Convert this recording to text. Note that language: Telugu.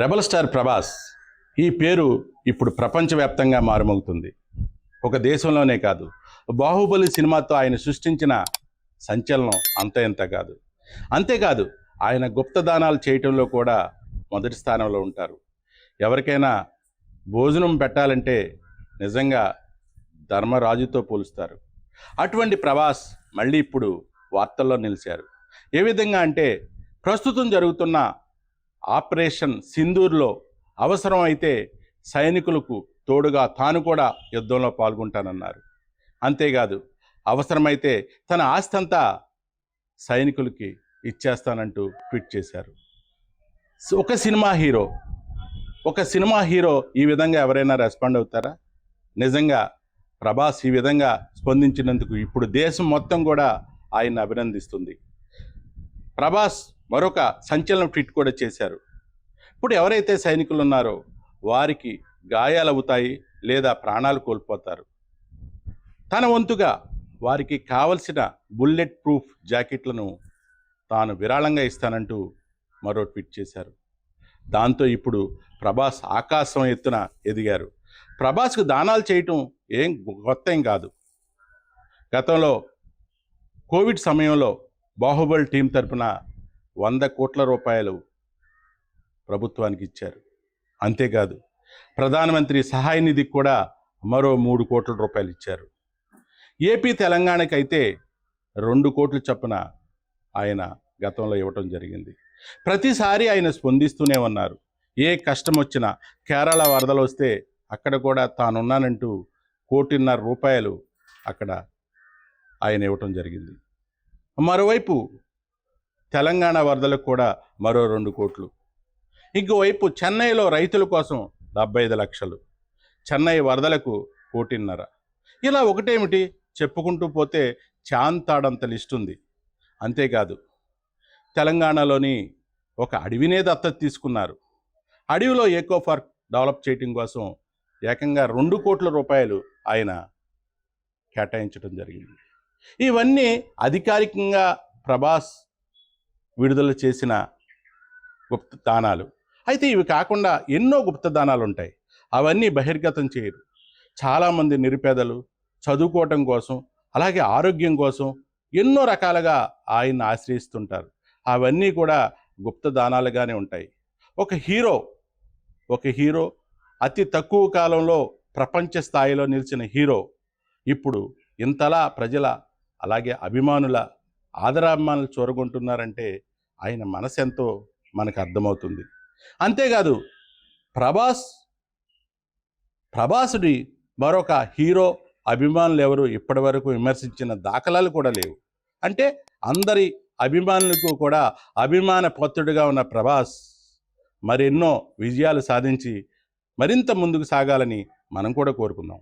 రెబల్ స్టార్ ప్రభాస్ ఈ పేరు ఇప్పుడు ప్రపంచవ్యాప్తంగా మారుమోగుతుంది ఒక దేశంలోనే కాదు బాహుబలి సినిమాతో ఆయన సృష్టించిన సంచలనం అంత ఎంత కాదు. అంతేకాదు ఆయన గుప్తదానాలు చేయటంలో కూడా మొదటి స్థానంలో ఉంటారు. ఎవరికైనా భోజనం పెట్టాలంటే నిజంగా ధర్మరాజుతో పోలుస్తారు. అటువంటి ప్రభాస్ మళ్ళీ ఇప్పుడు వార్తల్లో నిలిచారు. ఏ విధంగా అంటే ప్రస్తుతం జరుగుతున్న ఆపరేషన్ సింధూర్లో అవసరమైతే సైనికులకు తోడుగా తాను కూడా యుద్ధంలో పాల్గొంటానన్నారు. అంతేకాదు అవసరమైతే తన ఆస్తి అంతా సైనికులకి ఇచ్చేస్తానంటూ ట్వీట్ చేశారు. ఒక సినిమా హీరో ఒక సినిమా హీరో ఈ విధంగా ఎవరైనా రెస్పాండ్ అవుతారా? నిజంగా ప్రభాస్ ఈ విధంగా స్పందించినందుకు ఇప్పుడు దేశం మొత్తం కూడా ఆయన అభినందిస్తుంది. ప్రభాస్ మరొక సంచలన ట్వీట్ కూడా చేశారు. ఇప్పుడు ఎవరైతే సైనికులు ఉన్నారో వారికి గాయాలు అవుతాయి లేదా ప్రాణాలు కోల్పోతారు. తన వంతుగా వారికి కావలసిన బుల్లెట్ ప్రూఫ్ జాకెట్లను తాను విరాళంగా ఇస్తానంటూ మరో ట్వీట్ చేశారు. దాంతో ఇప్పుడు ప్రభాస్ ఆకాశం ఎత్తున ఎదిగారు. ప్రభాస్కు దానాలు చేయటం ఏం కొత్త ఏం కాదు. గతంలో కోవిడ్ సమయంలో బాహుబలి టీం తరపున వంద కోట్ల రూపాయలు ప్రభుత్వానికి ఇచ్చారు. అంతేకాదు ప్రధానమంత్రి సహాయ నిధికి కూడా మరో మూడు కోట్ల రూపాయలు ఇచ్చారు. ఏపీ తెలంగాణకైతే రెండు కోట్లు చొప్పున ఆయన గతంలో ఇవ్వటం జరిగింది. ప్రతిసారి ఆయన స్పందిస్తూనే ఉన్నారు. ఏ కష్టం వచ్చినా కేరళ వరదలు వస్తే అక్కడ కూడా తానున్నానంటూ కోటిన్నర రూపాయలు అక్కడ ఆయన ఇవ్వటం జరిగింది. మరోవైపు తెలంగాణ వరదలకు కూడా మరో రెండు కోట్లు. ఇంకోవైపు చెన్నైలో రైతుల కోసం డెబ్బై ఐదు లక్షలు. చెన్నై వరదలకు కోటిన్నర. ఇలా ఒకటేమిటి? చెప్పుకుంటూ పోతే చాంతాడంత లిస్ట్ ఉంది. అంతేకాదు తెలంగాణలోని ఒక అడవినే దత్తత తీసుకున్నారు. అడవిలో ఏకో పార్క్ డెవలప్ చేయటం కోసం ఏకంగా రెండు కోట్ల రూపాయలు ఆయన కేటాయించడం జరిగింది. ఇవన్నీ అధికారికంగా ప్రభాస్ విడుదల చేసిన గుప్త దానాలు. అయితే ఇవి కాకుండా ఎన్నో గుప్త దానాలు ఉంటాయి అవన్నీ బహిర్గతం చేయరు. చాలామంది నిరుపేదలు చదువుకోవటం కోసం అలాగే ఆరోగ్యం కోసం ఎన్నో రకాలుగా ఆయన్ని ఆశ్రయిస్తుంటారు. అవన్నీ కూడా గుప్త దానాలుగానే ఉంటాయి. ఒక హీరో ఒక హీరో అతి తక్కువ కాలంలో ప్రపంచ స్థాయిలో నిలిచిన హీరో ఇప్పుడు ఇంతలా ప్రజల అలాగే అభిమానుల ఆదరాభిమానులు చూరగొంటున్నారంటే ఆయన మనసెంతో మనకు అర్థమవుతుంది. అంతేకాదు ప్రభాస్ ప్రభాసుడి మరొక హీరో అభిమానులు ఎవరు ఇప్పటి వరకు విమర్శించిన దాఖలాలు కూడా లేవు. అంటే అందరి అభిమానులకు కూడా అభిమాన పత్రుడిగా ఉన్న ప్రభాస్ మరెన్నో విజయాలు సాధించి మరింత ముందుకు సాగాలని మనం కూడా కోరుకుందాం.